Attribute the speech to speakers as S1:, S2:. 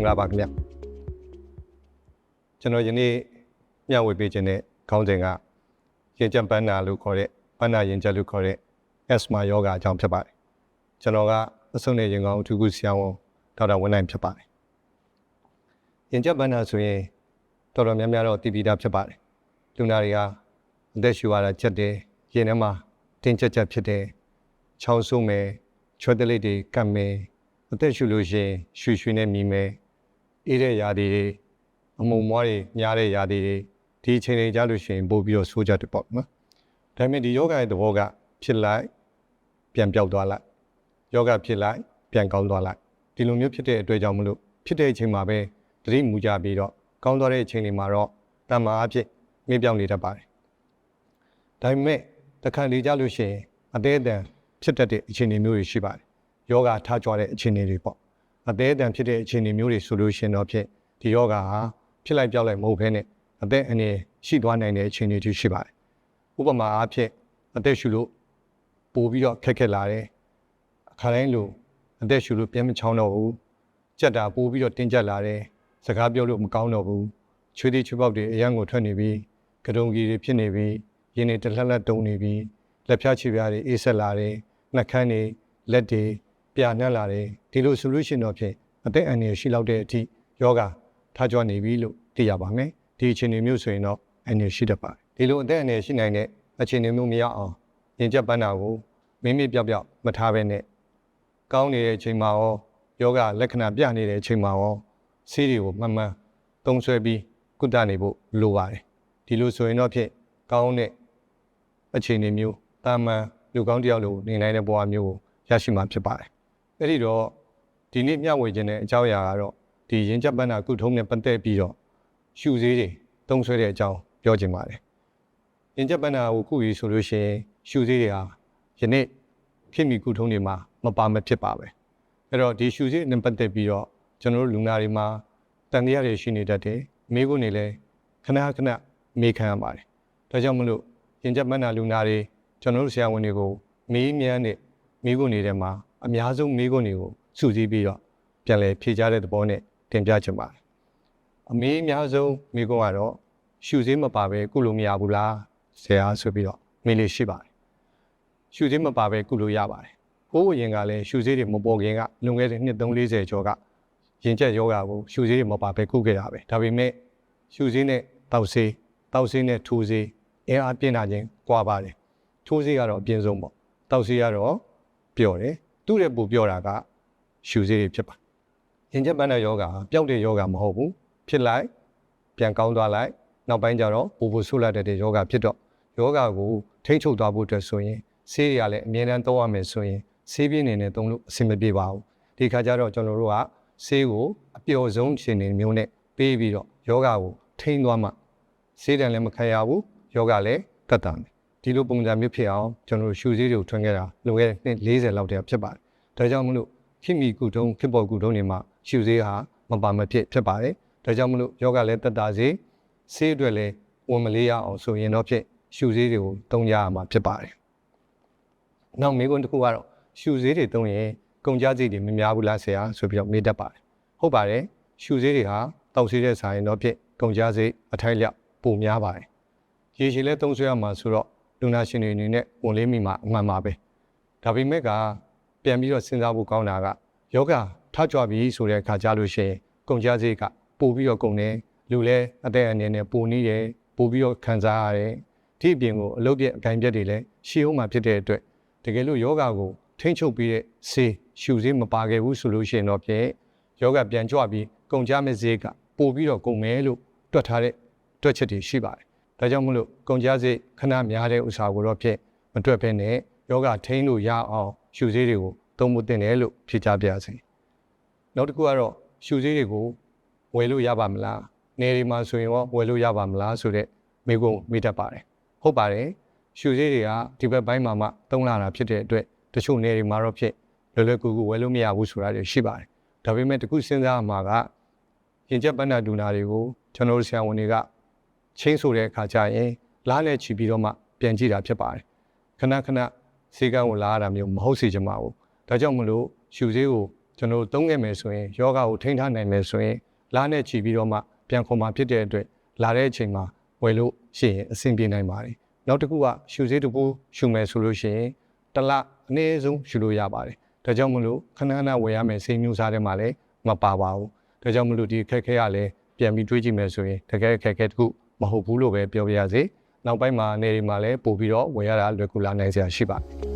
S1: င်္ဂလာပါခင်ဗျကျွန်တော်ယနေ့မျှဝေပေးခြင်းတဲ့ခေါင်းစဉ်ကရင်ကြပ်ပန်းနာလို့ခေါ်တဲ့ပန်းနာရင်ကြပ်လို့ခေါ်တဲ့ asthma ယောဂအကြောင်းဖြစ်ပါတယ်ကျွန်တော်ကအဆုတ်နဲ့ရင်ကောင်းအထူးကုဆရာဝန်ဒေါက်တာဝင်းနိုင်ဖြစ်ပါတယ်ရင်ကြပ်ပန်းနာဆိုရင်တော်တော်များများတော့တည်ပြီးသားဖြစ်ပါတယ်လူနာတွေဟာအသက်ရှူရတာချက်တယ်ရင်ထဲမှာတင်းချက်ချက်ဖြစ်တယ်ချောင်းဆိုးမယ်ချွတ်တလိပ်တွေကပ်မယ်အသက်ရှူလို့ရှိရင်ရွှေရွှေနဲ့မြည်မယ် အေးတဲ့ຢာတွေအမုံမွားတွေများတဲ့ຢာတွေဒီအချိန်တွေကြလို့ရှိရင်ပို့ပြီးတော့ဆိုးကြတယ်ပေါ့နော်ဒါပေမဲ့ဒီယောဂရဲ့သဘောကဖြစ်လိုက်ပြန်ပြောက်သွားလိုက်ယောဂဖြစ်လိုက်ပြန်ကောင်းသွားလိုက်ဒီလိုမျိုးဖြစ်တဲ့အတွက်ကြောင့်မလို့ဖြစ်တဲ့အချိန်မှာပဲသတိမူကြပြီးတော့ကောင်းသွားတဲ့အချိန်တွေမှာတော့တမ္မာအဖြစ်မြင့်ပြောင်းနေတတ်ပါတယ်ဒါပေမဲ့တခါလေကြလို့ရှိရင်အသေးအတန်ဖြစ်တတ်တဲ့အခြေအနေမျိုးတွေရှိပါတယ်ယောဂထားကြွတဲ့အခြေအနေတွေပေါ့ အသေးအတန်ဖြစ်တဲ့အခြေအနေမျိုးတွေဆိုလို့ရှိရင်တော့ဖြစ်ဒီယောဂဟာဖြစ်လိုက်ပြောက်လိုက်မဟုတ်ဘဲနဲ့အသက်အန္တရာယ်ရှိသွားနိုင်တဲ့အခြေအနေတွေရှိပါတယ်ဥပမာအားဖြင့်အသက်ရှူလို့ပိုပြီးတော့ခက်ခက်လာတယ်အခါတိုင်းလိုအသက်ရှူလို့ပြင်းမချောင်းတော့ဘူးကြက်တာပိုပြီးတော့တင်းကျပ်လာတယ်စကားပြောလို့မကောင်းတော့ဘူးချွေးသေးချွေးပေါက်တွေအရန်ကိုထွက်နေပြီးကတုံကြီးတွေဖြစ်နေပြီးရင်းနေတလှက်လက်တုံနေပြီးလက်ဖြားချီပြားတွေအေးဆက်လာတယ်နှက်ခမ်းတွေလက်တွေ ပြာနှက်လာတယ်ဒီလိုဆိုလို့ရှိရင်တော့ဖြင့်အသက်အန္တရာယ်ရှိလောက်တဲ့အထိယောဂထားကြွနေပြီလို့သိရပါမယ်ဒီအခြေအနေမျိုးဆိုရင်တော့အန္တရာယ်ရှိတတ်ပါတယ်ဒီလိုအသက်အန္တရာယ်ရှိနိုင်တဲ့အခြေအနေမျိုးမရအောင်ရင်ကျပ်ပန်းတာကိုမိမိပြောက်ပြောက်မထားဘဲနဲ့ကောင်းနေတဲ့အချိန်မှာရောယောဂလက္ခဏာပြနေတဲ့အချိန်မှာရောဆေးတွေကိုမှန်မှန်သုံးဆွဲပြီးကုသနေဖို့လိုပါတယ်ဒီလိုဆိုရင်တော့ဖြစ်ကောင်းတဲ့အခြေအနေမျိုးတာမန်လူကောင်းတယောက်လိုနေနိုင်တဲ့ဘဝမျိုးကိုရရှိမှာဖြစ်ပါတယ် အဲ့ဒီတော့ဒီနေ့မျှဝေခြင်းတဲ့အကြောင်းအရာကတော့ဒီရင်ကျပ်ပန်းတာကုထုံးနဲ့ပတ်သက်ပြီးတော့ရှုသေးတွေသုံးဆွဲတဲ့အကြောင်းပြောချင်ပါတယ်ရင်ကျပ်ပန်းတာကိုကုရီဆိုလို့ရှိရင်ရှုသေးတွေဟာယနေ့ခေတ်မီကုထုံးတွေမှာမပါမဖြစ်ပါပဲအဲ့တော့ဒီရှုသေးနဲ့ပတ်သက်ပြီးတော့ကျွန်တော်တို့လူနာတွေမှာတန်တရားတွေရှိနေတတ်တယ်မိကုန်းတွေလည်းခဏခဏမေးခံရပါတယ်ဒါကြောင့်မလို့ရင်ကျပ်ပန်းတာလူနာတွေကျွန်တော်တို့ဆရာဝန်တွေကိုမေးမြန်းတဲ့မိကုန်းတွေထဲမှာ အများဆုံးမိကုန်းတွေကိုစုစည်းပြီးတော့ပြန်လည်ဖြေကြားတဲ့သဘောနဲ့တင်ပြချင်ပါတယ်အမေးအများဆုံးမိကုန်းကတော့ရှုစည်းမပါပဲကုလို့မရဘူးလားဆရာဆိုပြီးတော့မေးလေးရှိပါတယ်ရှုစည်းမပါပဲကုလို့ရပါတယ်ကိုယ်ရင်ကလည်းရှုစည်းတွေမပေါ်ခင်ကလွန်ခဲ့တဲ့နှစ်340ကျော်ကရင်ကျက်ယောဂါကိုရှုစည်းတွေမပါပဲကုခဲ့တာပဲဒါပေမဲ့ရှုစည်းနဲ့တောက်စည်းတောက်စည်းနဲ့ထိုးစည်းအင်အားပြင်းတာချင်းကွာပါတယ်ထိုးစည်းကတော့အပြင်းဆုံးပေါ့တောက်စည်းကတော့ပျော့တယ် သူ့ရဲ့ပူပျော့တာကရှုစည်းတွေဖြစ်ပါရင်ကျက်ပန်းတဲ့ယောဂါပျောက်တဲ့ယောဂါမဟုတ်ဘူးဖြစ်လိုက်ပြန်ကောင်းသွားလိုက်နောက်ပိုင်းကျတော့ပူပူဆုလိုက်တဲ့ယောဂါဖြစ်တော့ယောဂါကိုထိန်းချုပ်သွားဖို့အတွက်ဆိုရင်ဆေးတွေကလည်းအမြဲတမ်းသုံးရမယ်ဆိုရင်ဆေးပြင်းနေနဲ့သုံးလို့အဆင်မပြေပါဘူးဒီခါကျတော့ကျွန်တော်တို့ကဆေးကိုအပျော်ဆုံးရှင်နေမျိုးနဲ့ပေးပြီးတော့ယောဂါကိုထိန်းသွားမှဆေးတန်လည်းမခံရဘူးယောဂါလည်းတက်တာမယ် ဒီလိုပုံစံမျိုးဖြစ်အောင်ကျွန်တော်တို့ရှူဆေးတွေကိုထွန်းခဲ့တာလွန်ခဲ့တဲ့နှစ်40လောက်တည်းဖြစ်ပါတယ်ဒါကြောင့်မလို့ခိမီကုတုံးဖြစ်ပေါ်ကုတုံးတွေမှာရှူဆေးဟာမပါမဖြစ်ဖြစ်ပါတယ်ဒါကြောင့်မလို့ယောဂါလည်းတက်တာစေဆေးအတွက်လည်းဝင်မလေးရအောင်ဆိုရင်တော့ဖြစ်ရှူဆေးတွေကိုသုံးကြရမှာဖြစ်ပါတယ်နောက်မိကွန်းတစ်ခုကတော့ရှူဆေးတွေသုံးရင်ကုန်ကြစိတ်တွေမများဘူးလားဆရာဆိုပြီးတော့မေးတတ်ပါတယ်ဟုတ်ပါတယ်ရှူဆေးတွေဟာတောက်ဆေးတဲ့ဆိုင်တော့ဖြစ်ကုန်ကြစိတ်အထိုက်လျောက်ပိုများပါတယ်ရေရှည်လဲသုံးဆွဲရမှာဆိုတော့ လူနာရှင်တွေအနေနဲ့ဝင်လေးမိမှာအမှန်ပါပဲဒါပေမဲ့ကပြန်ပြီးတော့စဉ်းစားဖို့ကောင်းတာကယောဂထကြွပြီဆိုတဲ့အခါကြားလို့ရှိရင်ကုန်ကြစိတ်ကပို့ပြီးတော့ကုန်တယ်လူလဲအသက်အနေနဲ့ပိုနေတယ်ပို့ပြီးတော့ခံစားရတယ်ဒီအပြင်ကိုအလုပ်ပြက်အကင်ပြက်တွေလည်းရှေးဦးမှာဖြစ်တဲ့အတွက်တကယ်လို့ယောဂကိုထိမ့်ချုပ်ပြီးတဲ့ဆေးရှူဆေးမပါခဲ့ဘူးဆိုလို့ရှိရင်တော့ဖြင့်ယောဂပြန်ကြွပြီးကုန်ကြမဲ့ဈေးကပို့ပြီးတော့ကုန်မယ်လို့တွက်ထားတဲ့တွက်ချက်တွေရှိပါတယ် ဒါကြောင့်မလို့ကုန်ကြစိတ်ခဏများတဲ့ဥစ္စာကိုတော့ဖြင့်မတွက်ဖဲနဲ့ယောဂထိန်းလို့ရအောင်ရှူဆေးတွေကိုသုံးဖို့တင်တယ်လို့ဖြေချပြရစီနောက်တစ်ခုကတော့ရှူဆေးတွေကိုဝယ်လို့ရပါမလားနေဒီမှာဆိုရင်ရောဝယ်လို့ရပါမလားဆိုတဲ့မေးခွန်းမေးတတ်ပါတယ်ဟုတ်ပါတယ်ရှူဆေးတွေကဒီဘက်ပိုင်းမှာမှသုံးလာတာဖြစ်တဲ့အတွက်တချို့နေဒီမှာတော့ဖြစ်လွယ်လွယ်ကူကူဝယ်လို့မရဘူးဆိုတာတွေရှိပါတယ်ဒါပေမဲ့တခုစဉ်းစားရမှာကရင်ကျက်ပန်းနာဒူနာတွေကိုကျွန်တော်တို့ဆရာဝန်တွေက ချင်းဆိုတဲ့အခါကျရင်လားနဲ့ချီပြီးတော့မှပြန်ကြည့်တာဖြစ်ပါတယ်ခဏခဏစေကန်းကိုလာရတာမျိုးမဟုတ်စေချင်ပါဘူးဒါကြောင့်မလို့ရှူဆေးကိုကျွန်တော်သုံးခဲ့မယ်ဆိုရင်ယောဂကိုထိန်းထားနိုင်မယ်ဆိုရင်လားနဲ့ချီပြီးတော့မှပြန်ခေါ်มาဖြစ်တဲ့အတွက်လာတဲ့အချိန်မှာဝယ်လို့ရှိရင်အဆင်ပြေနိုင်ပါတယ်နောက်တစ်ခုကရှူသေးတစ်ပူးရှူမယ်ဆိုလို့ရှိရင်တစ်လအနည်းဆုံးရှူလို့ရပါတယ်ဒါကြောင့်မလို့ခဏခဏဝယ်ရမယ်စိတ်မျိုးစားတဲ့မှာလည်းမပါပါဘူးဒါကြောင့်မလို့ဒီခက်ခဲရလဲပြန်ပြီးတွေးကြည့်မယ်ဆိုရင်တကယ်ခက်ခဲတစ်ခု မဟုတ်ဘူးလို့ပဲပြောပြရစေနောက်ပိုင်းမှာနေဒီမှာလည်းပို့ပြီးတော့ဝယ်ရတာလွယ်ကူလာနိုင်စရာရှိပါတယ်